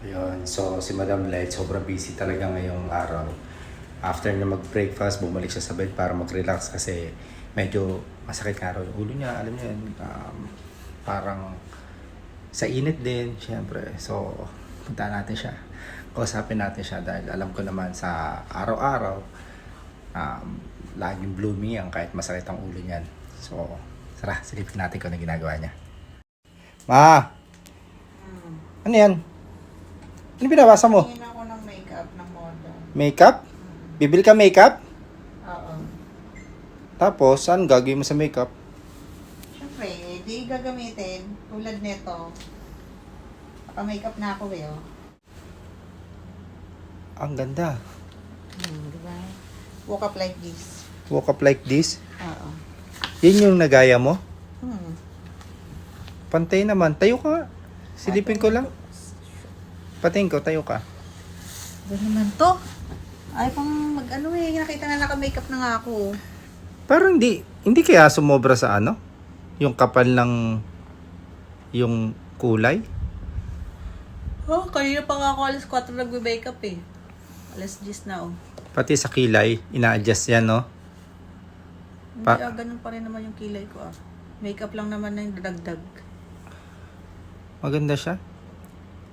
Ayun. So, si Madam Light, sobrang busy talaga ngayong araw. After na mag-breakfast, bumalik siya sa bed para mag-relax kasi medyo masakit nga raw yung ulo niya. Alam niyo yun, um, parang sa init din, syempre. So, punta natin siya. Kausapin natin siya dahil alam ko naman sa araw-araw, um, laging blooming yan kahit masakit ang ulo niyan. So, tara, silipin natin kung ano ginagawa niya. Ma! Ano yan? Ano binabasa mo? Tingin ako ng makeup ng model. Makeup? Bibil ka makeup? Oo. Tapos, saan gagawin mo sa makeup? Siyempre, di gagamitin. Tulad nito. Naka-makeup na ako eh, oh. Ang ganda. Hmm, di ba? Up like this. Walk up like this. Oo. Yan yung nagaya mo? Hmm. Pantay naman. Tayo ka nga. Silipin ko lang. Patingin ko, tayo ka. Ba naman to? Ay, pang mag-ano eh. Nakita na naka-makeup na nga ako. Parang hindi, hindi kaya sumobra sa ano? Yung kapal ng yung kulay? Oh, kanina pa nga ako alas 4 nagbe-makeup eh. Alas 10 na oh. Pati sa kilay, ina-adjust yan, no? Hindi Pa- ah, ganun pa rin naman yung kilay ko ah. Makeup lang naman na yung dadagdag. Maganda siya.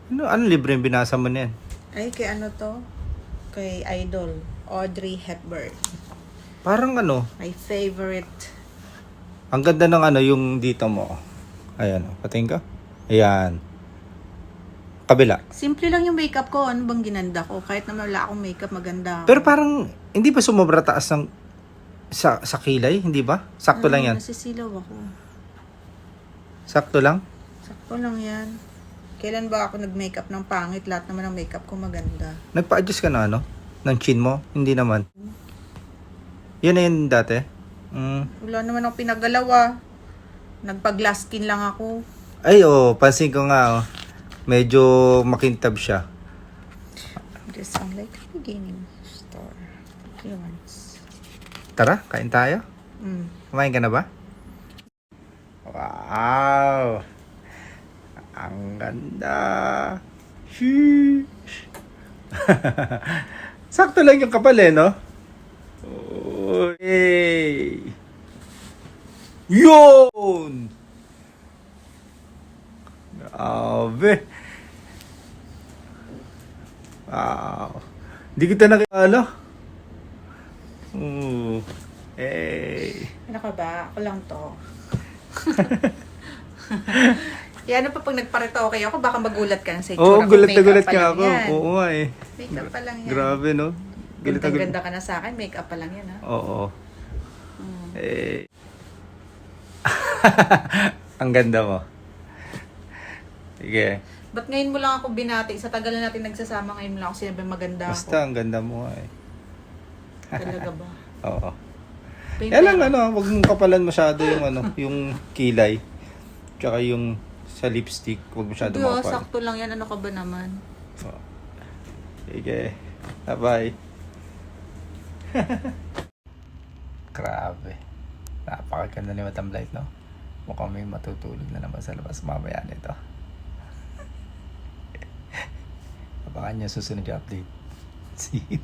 Ano, ano libre yung binasa mo niyan? Ay, kay ano to? Kay Idol. Audrey Hepburn. Parang ano, My favorite. ang ganda ng ano yung dito mo. Ayan, oh. patingin ka. Ayan. Kabila. Simple lang yung makeup ko. Ano bang ginanda ko? Kahit naman wala akong makeup, maganda ako. Pero parang, hindi ba sumobra taas ng sa, sa kilay? Hindi ba? Sakto lang Ano, yan. Nasisilaw ako. Sakto lang? Sakto lang yan. Kailan ba ako nag-makeup ng pangit? Lahat naman ng makeup ko maganda. Nagpa-adjust ka na ano? Ng chin mo? Hindi naman. Yan na yun dati? Mm. Wala naman akong pinagalawa. Nagpa-glass skin lang ako. Ay, oh, pansin ko nga, oh. Medyo makintab siya. This sound like a beginning store. Appearance. Tara, kain tayo. Mm. Kumain ka na ba? Wow! Ang ganda! Sheesh! Sakto lang yung kapal eh, no? Hey! Yun! Grabe! Wow! Hindi kita nakilala. Ooh. Hey! Ano ka ba? Ako lang to. Yan ano pa pag nagparito okay ako, baka magulat ka sa Oo, oh, gulat na gulat ka ako. yan. Oo nga eh. Makeup pa lang yan. Grabe no? Gulat na Ganda, ka na sa akin, makeup pa lang yan ha. Oo. Mm. Eh. Ang ganda mo. Sige. Ba't ngayon mo lang ako binati? Sa tagal na natin nagsasama ngayon mo lang ako sinabi maganda Basta ang ganda mo nga eh. ako. Talaga ba? Oo. Babe, Yan lang ano, wag mong kapalan masyado yung ano, yung kilay. Tsaka yung sa lipstick, wag masyado oh, makapal. sakto lang yan. Ano ka ba naman? Oo. Sige. Bye-bye. Grabe. Napakaganda ni Madam Light, no? Mukhang may matutulog na naman sa labas mamaya nito. Abangan niyo susunod yung update. See you.